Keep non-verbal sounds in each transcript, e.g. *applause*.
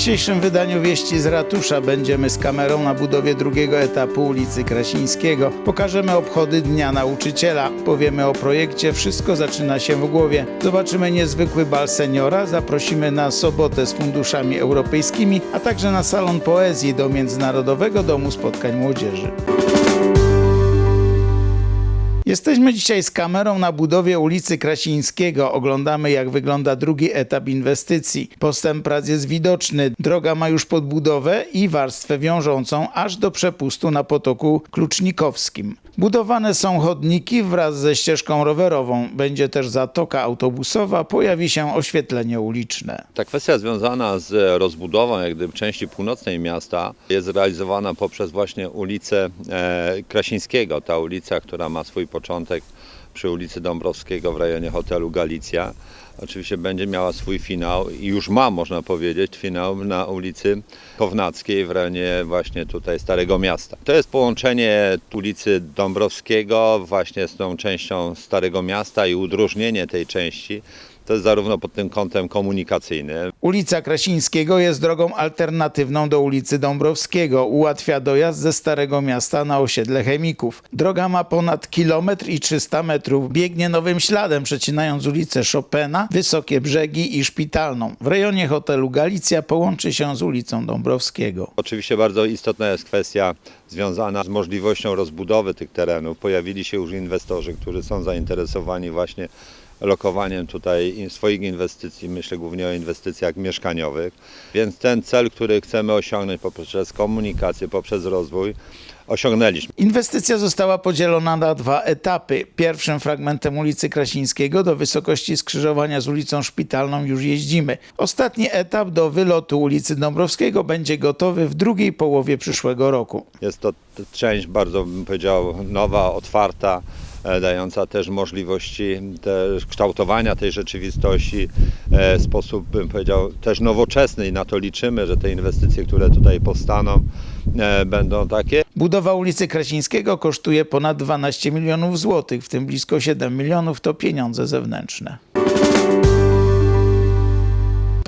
dzisiejszym wydaniu Wieści z Ratusza będziemy z kamerą na budowie drugiego etapu ulicy Krasińskiego. Pokażemy obchody Dnia Nauczyciela. Powiemy o projekcie Wszystko zaczyna się w głowie. Zobaczymy niezwykły bal seniora. Zaprosimy na sobotę z funduszami europejskimi, a także na salon poezji do Międzynarodowego Domu Spotkań Młodzieży. Jesteśmy dzisiaj z kamerą na budowie ulicy Krasińskiego. Oglądamy, jak wygląda drugi etap inwestycji. Postęp prac jest widoczny. Droga ma już podbudowę i warstwę wiążącą aż do przepustu na potoku Klucznikowskim. Budowane są chodniki wraz ze ścieżką rowerową. Będzie też zatoka autobusowa, pojawi się oświetlenie uliczne. Ta kwestia związana z rozbudową jak gdyby części północnej miasta jest realizowana poprzez właśnie ulicę e, Krasińskiego. Ta ulica, która ma swój początek przy ulicy Dąbrowskiego w rejonie hotelu Galicja. Oczywiście będzie miała swój finał i już ma, można powiedzieć, finał na ulicy Kownackiej w rejonie właśnie tutaj Starego Miasta. To jest połączenie ulicy Dąbrowskiego właśnie z tą częścią Starego Miasta i udrożnienie tej części. To jest zarówno pod tym kątem komunikacyjnym, Ulica Krasińskiego jest drogą alternatywną do ulicy Dąbrowskiego. Ułatwia dojazd ze Starego Miasta na osiedle Chemików. Droga ma ponad kilometr i 300 metrów. Biegnie nowym śladem, przecinając ulicę Chopina, Wysokie Brzegi i Szpitalną. W rejonie hotelu Galicja połączy się z ulicą Dąbrowskiego. Oczywiście bardzo istotna jest kwestia związana z możliwością rozbudowy tych terenów. Pojawili się już inwestorzy, którzy są zainteresowani właśnie lokowaniem tutaj swoich inwestycji, myślę głównie o inwestycjach mieszkaniowych. Więc ten cel, który chcemy osiągnąć poprzez komunikację, poprzez rozwój, osiągnęliśmy. Inwestycja została podzielona na dwa etapy. Pierwszym fragmentem ulicy Krasińskiego do wysokości skrzyżowania z ulicą Szpitalną już jeździmy. Ostatni etap do wylotu ulicy Dąbrowskiego będzie gotowy w drugiej połowie przyszłego roku. Jest to część bardzo, bym powiedział, nowa, otwarta, e, dająca też możliwości też kształtowania tej rzeczywistości e, w sposób, bym powiedział, też nowoczesny i na to liczymy, że te inwestycje, które tutaj powstaną, będą takie. Budowa ulicy Krasińskiego kosztuje ponad 12 milionów złotych, w tym blisko 7 milionów to pieniądze zewnętrzne.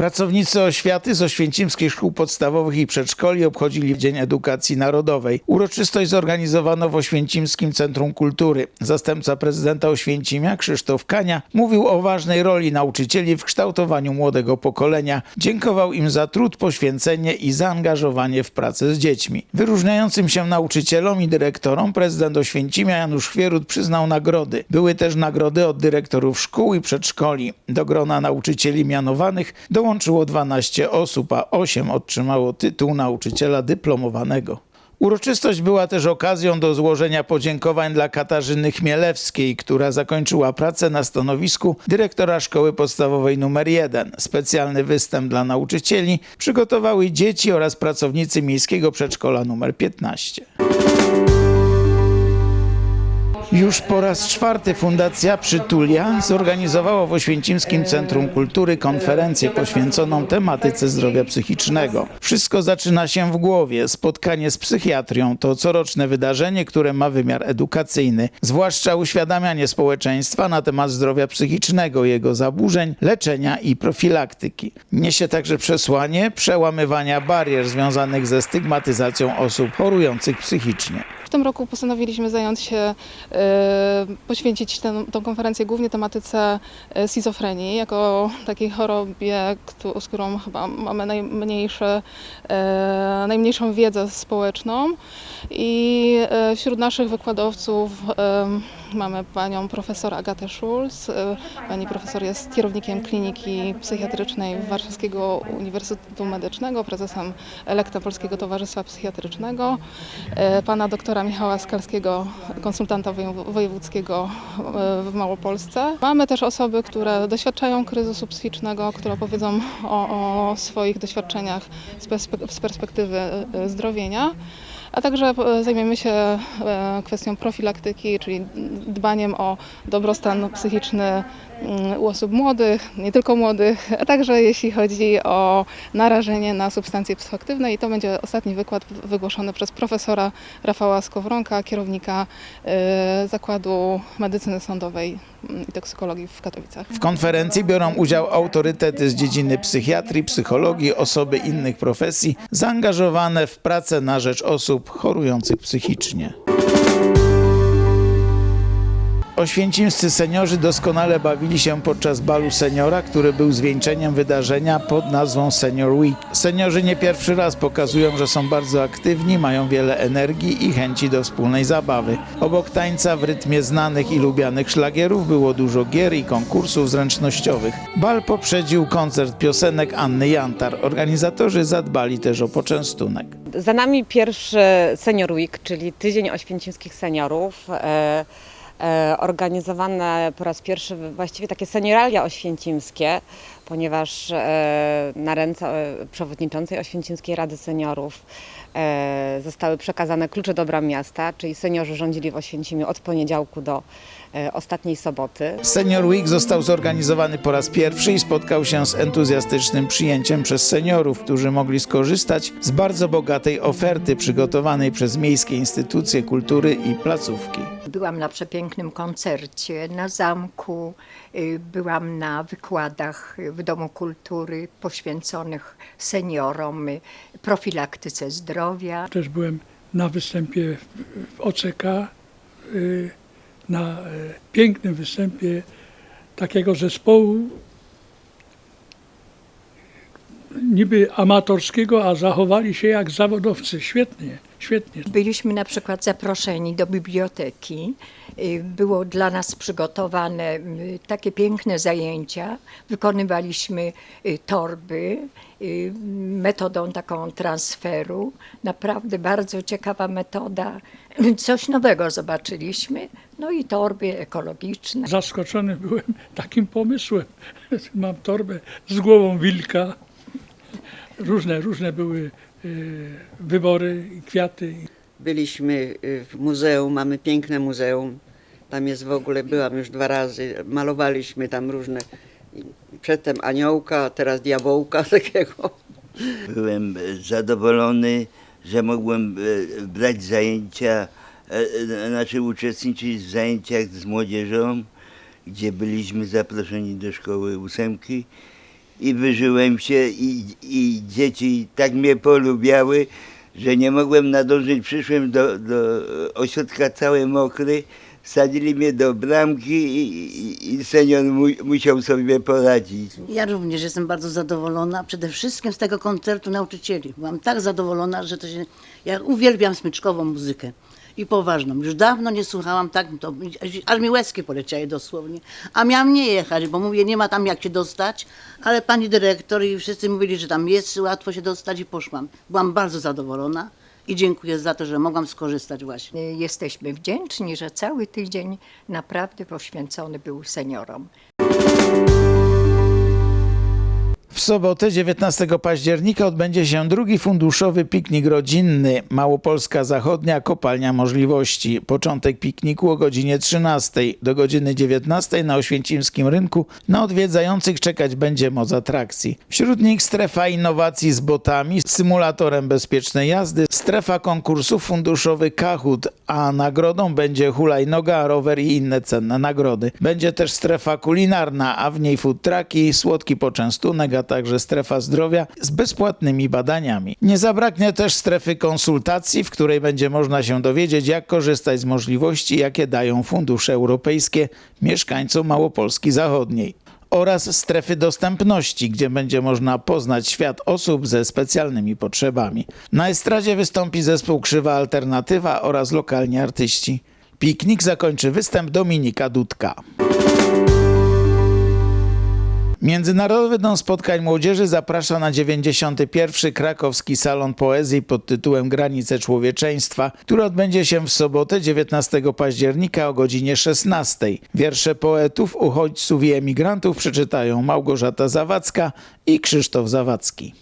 Pracownicy oświaty z oświęcimskich szkół podstawowych i przedszkoli obchodzili Dzień Edukacji Narodowej. Uroczystość zorganizowano w Oświęcimskim Centrum Kultury. Zastępca prezydenta Oświęcimia Krzysztof Kania mówił o ważnej roli nauczycieli w kształtowaniu młodego pokolenia. Dziękował im za trud, poświęcenie i zaangażowanie w pracę z dziećmi. Wyróżniającym się nauczycielom i dyrektorom prezydent Oświęcimia Janusz Chwierut przyznał nagrody. Były też nagrody od dyrektorów szkół i przedszkoli. Do grona nauczycieli mianowanych dołączyło 12 osób, a 8 otrzymało tytuł nauczyciela dyplomowanego. Uroczystość była też okazją do złożenia podziękowań dla Katarzyny Chmielewskiej, która zakończyła pracę na stanowisku dyrektora szkoły podstawowej nr 1. Specjalny występ dla nauczycieli przygotowały dzieci oraz pracownicy miejskiego przedszkola nr 15. Już po raz czwarty Fundacja Przytulia zorganizowała w Oświęcimskim Centrum Kultury konferencję poświęconą tematyce zdrowia psychicznego. Wszystko zaczyna się w głowie. Spotkanie z psychiatrią to coroczne wydarzenie, które ma wymiar edukacyjny, zwłaszcza uświadamianie społeczeństwa na temat zdrowia psychicznego, jego zaburzeń, leczenia i profilaktyki. Niesie także przesłanie przełamywania barier związanych ze stygmatyzacją osób chorujących psychicznie. Tym roku postanowiliśmy zająć się, e, poświęcić tę, konferencję głównie tematyce e, schizofrenii, jako takiej chorobie, z którą chyba mamy najmniejsze, e, najmniejszą wiedzę społeczną. I wśród naszych wykładowców mamy panią profesor Agatę Schulz. E, Pani profesor jest kierownikiem kliniki psychiatrycznej Warszawskiego Uniwersytetu Medycznego, prezesem elekta Polskiego Towarzystwa Psychiatrycznego, e, pana doktora Michała Skalskiego, konsultanta wojew- wojewódzkiego e, w Małopolsce. Mamy też osoby, które doświadczają kryzysu psychicznego, które opowiedzą o, o swoich doświadczeniach z, perspe- z perspektywy zdrowienia. A także e, zajmiemy się e, kwestią profilaktyki, czyli dbaniem o dobrostan psychiczny mm, u osób młodych, nie tylko młodych, a także jeśli chodzi o narażenie na substancje psychoaktywne i to będzie ostatni wykład wygłoszony przez profesora Rafała Skowronka, kierownika e, Zakładu Medycyny Sądowej mm, i Toksykologii w Katowicach. W konferencji biorą udział autorytety z dziedziny psychiatrii, psychologii, osoby innych profesji zaangażowane w pracę na rzecz osób chorujących psychicznie. Oświęcimscy seniorzy doskonale bawili się podczas balu seniora, który był zwieńczeniem wydarzenia pod nazwą Senior Week. Seniorzy nie pierwszy raz pokazują, że są bardzo aktywni, mają wiele energii i chęci do wspólnej zabawy. Obok tańca w rytmie znanych i lubianych szlagierów było dużo gier i konkursów zręcznościowych. Bal poprzedził koncert piosenek Anny Jantar. Organizatorzy zadbali też o poczęstunek. Za nami pierwszy Senior Week, czyli Tydzień Oświęcimskich Seniorów. E, organizowane po raz pierwszy właściwie takie senioralia oświęcimskie, ponieważ e, na ręce e, przewodniczącej Oświęcimskiej Rady Seniorów zostały przekazane klucze do bram miasta, czyli seniorzy rządzili w Oświęcimiu od poniedziałku do ostatniej soboty. Senior Week został zorganizowany po raz pierwszy i spotkał się z entuzjastycznym przyjęciem przez seniorów, którzy mogli skorzystać z bardzo bogatej oferty przygotowanej przez miejskie instytucje kultury i placówki. Byłam na przepięknym koncercie na zamku, y, byłam na wykładach w Domu Kultury poświęconych seniorom, y, profilaktyce zdrowia. Też byłem na występie w- w OCK, y, na y, pięknym występie takiego zespołu niby amatorskiego, a zachowali się jak zawodowcy. Świetnie, świetnie. Byliśmy na przykład zaproszeni do biblioteki. Y, Było dla nas przygotowane y, takie piękne zajęcia. Wykonywaliśmy y, torby metodą taką transferu. Naprawdę bardzo ciekawa metoda. Coś nowego zobaczyliśmy. No i torby ekologiczne. Zaskoczony byłem takim pomysłem. Mam torbę z głową wilka. Różne, różne były y, wybory i kwiaty. Byliśmy y, w muzeum, mamy piękne muzeum. Tam jest w ogóle, byłam już dwa razy, malowaliśmy tam różne, przedtem aniołka, a teraz diabełka *laughs* takiego. Byłem zadowolony, że mogłem e, brać zajęcia, e, e, znaczy uczestniczyć w zajęciach z młodzieżą, gdzie byliśmy zaproszeni do szkoły ósemki i wyżyłem się i, i dzieci tak mnie polubiały, że nie mogłem nadążyć. Przyszłem do, do ośrodka cały mokry, wsadzili mnie do bramki i, i, i senior mu, musiał sobie poradzić. Ja również jestem bardzo zadowolona, przede wszystkim z tego koncertu nauczycieli. Byłam tak zadowolona, że to się... Ja uwielbiam smyczkową muzykę i poważną. Już dawno nie słuchałam tak, to, aż mi łezki poleciały dosłownie. A miałam nie jechać, bo mówię, nie ma tam jak się dostać, ale pani dyrektor i wszyscy mówili, że tam jest łatwo się dostać i poszłam. Byłam bardzo zadowolona i dziękuję za to, że mogłam skorzystać właśnie. Y, Jesteśmy wdzięczni, że cały tydzień naprawdę poświęcony był seniorom. Sobotę 19 października odbędzie się drugi funduszowy piknik rodzinny Małopolska Zachodnia Kopalnia Możliwości. Początek pikniku o godzinie 13 do godziny 19 na Oświęcimskim Rynku. Na odwiedzających czekać będzie moc atrakcji. Wśród nich strefa innowacji z botami, symulatorem bezpiecznej jazdy, strefa konkursów funduszowy Kahoot, a nagrodą będzie hulajnoga, rower i inne cenne nagrody. Będzie też strefa kulinarna, a w niej food trucki, słodki poczęstunek, a także strefa zdrowia z bezpłatnymi badaniami. Nie zabraknie też strefy konsultacji, w której będzie można się dowiedzieć, jak korzystać z możliwości, jakie dają fundusze europejskie mieszkańcom Małopolski Zachodniej oraz strefy dostępności, gdzie będzie można poznać świat osób ze specjalnymi potrzebami. Na estradzie wystąpi zespół Krzywa Alternatywa oraz lokalni artyści. Piknik zakończy występ Dominika Dudka. Międzynarodowy Dom Spotkań Młodzieży zaprasza na 91. Krakowski Salon Poezji pod tytułem Granice Człowieczeństwa, który odbędzie się w sobotę 19 października o godzinie 16. Wiersze poetów, uchodźców i emigrantów przeczytają Małgorzata Zawadzka i Krzysztof Zawadzki.